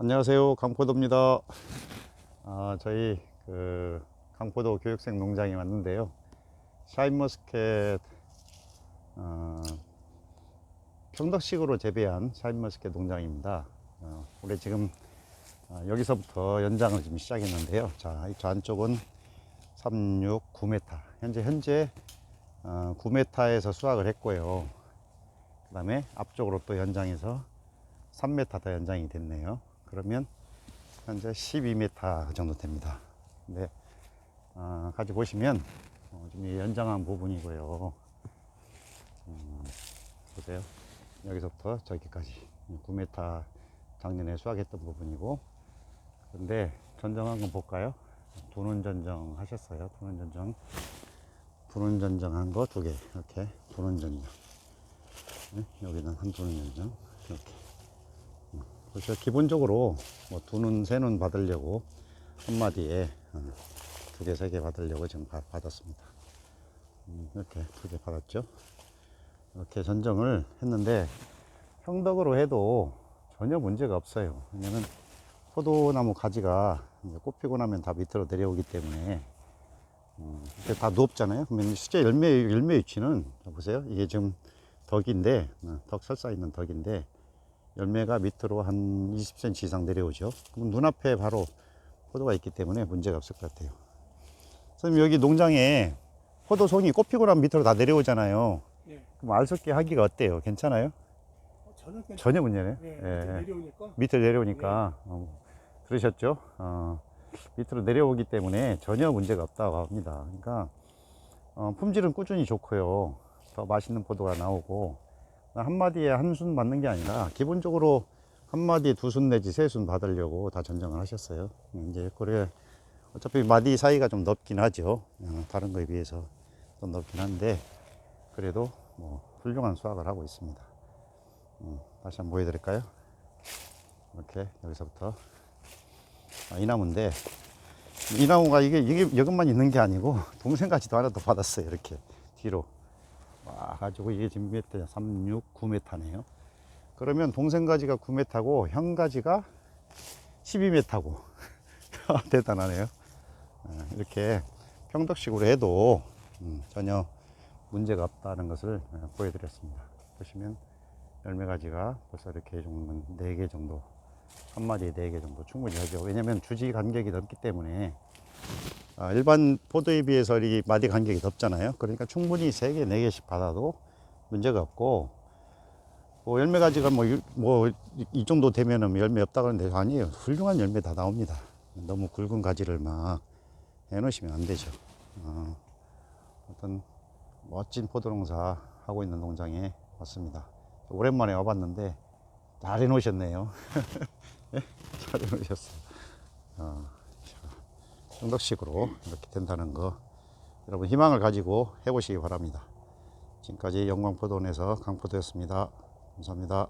안녕하세요. 강포도입니다. 아, 저희 그 강포도 교육생 농장에 왔는데요. 샤인머스켓 어, 평덕식으로 재배한 샤인머스켓 농장입니다. 어, 올해 지금 어, 여기서부터 연장을 지금 시작했는데요. 자, 저 안쪽은 36, 9m. 현재 현재 어, 9m에서 수확을 했고요. 그 다음에 앞쪽으로 또 연장해서 3m 더 연장이 됐네요. 그러면 현재 12m 정도 됩니다. 근데 어, 같이 보시면 어, 좀이 연장한 부분이고요. 음, 보세요. 여기서부터 저기까지 9m 작년에 수확했던 부분이고 근데 전정한 건 볼까요? 도는 전정 하셨어요. 도는 전정 도는 전정 한 거 두 개 이렇게 도는 전정 네, 여기는 한 도는 전정 이렇게 그래서 기본적으로 뭐 두는 세는 받으려고 한 마디에 어, 두 개, 세 개 받으려고 지금 받- 받았습니다. 음, 이렇게 두 개 받았죠. 이렇게 전정을 했는데 형덕으로 해도 전혀 문제가 없어요. 왜냐면 포도나무 가지가 꽃피고 나면 다 밑으로 내려오기 때문에 음, 이렇게 다 누웠잖아요. 그러면 실제 열매 열매 위치는 자, 보세요. 이게 지금 덕인데 어, 덕 설사 있는 덕인데 열매가 밑으로 한 20cm 이상 내려오죠. 그럼 눈앞에 바로 포도가 있기 때문에 문제가 없을 것 같아요. 선생님 여기 농장에 포도 송이 꽃피고 나면 밑으로 다 내려오잖아요. 예. 그럼 알속기 하기가 어때요? 괜찮아요? 어, 괜찮- 전혀 문제네요. 예, 예. 밑에 내려오니까 밑으로 내려오니까 어, 들으셨죠? 어, 밑으로 내려오기 때문에 전혀 문제가 없다고 합니다. 그러니까 어, 품질은 꾸준히 좋고요. 더 맛있는 포도가 나오고 한 마디에 한 순 받는 게 아니라 기본적으로 한 마디에 두순 내지 세 순 받으려고 다 전정을 하셨어요. 음, 이제 그래 어차피 마디 사이가 좀 넓긴 하죠. 어, 다른 거에 비해서 좀 넓긴 한데 그래도 뭐 훌륭한 수확을 하고 있습니다. 음, 다시 한번 보여드릴까요? 이렇게 여기서부터 아, 이 나무인데 이 나무가 이게 이게 이것만 있는 게 아니고 동생까지도 하나 더 받았어요 이렇게 뒤로 와 가지고 이게 지금 몇 m 36 9m네요. 그러면 동생 가지가 9m고 형 가지가 12m고 대단하네요. 아, 이렇게 평덕식으로 해도 음, 전혀 문제가 없다는 것을 어, 보여드렸습니다. 보시면 열매 가지가 벌써 이렇게 정도 4개 정도 한 마디에 4개 정도 충분히 하죠. 왜냐면 주지 간격이 넓기 때문에. 아, 일반 포도에 비해서 이 마디 간격이 넓잖아요. 그러니까 충분히 3개, 4개씩 받아도 문제가 없고 뭐 열매 가지가 뭐, 이- 뭐, 이- 이 정도 되면은 열매 없다 그러는데 아니에요. 훌륭한 열매 다 나옵니다. 너무 굵은 가지를 막 해놓으시면 안 되죠. 어, 어떤 멋진 포도 농사 하고 있는 농장에 왔습니다. 오랜만에 와봤는데 잘 해놓으셨네요. 예? 잘 해놓으셨어요. 어, 자, 정덕식으로 이렇게 된다는 거 여러분 희망을 가지고 해보시기 바랍니다. 지금까지 영광포도원에서 강포도였습니다. 감사합니다.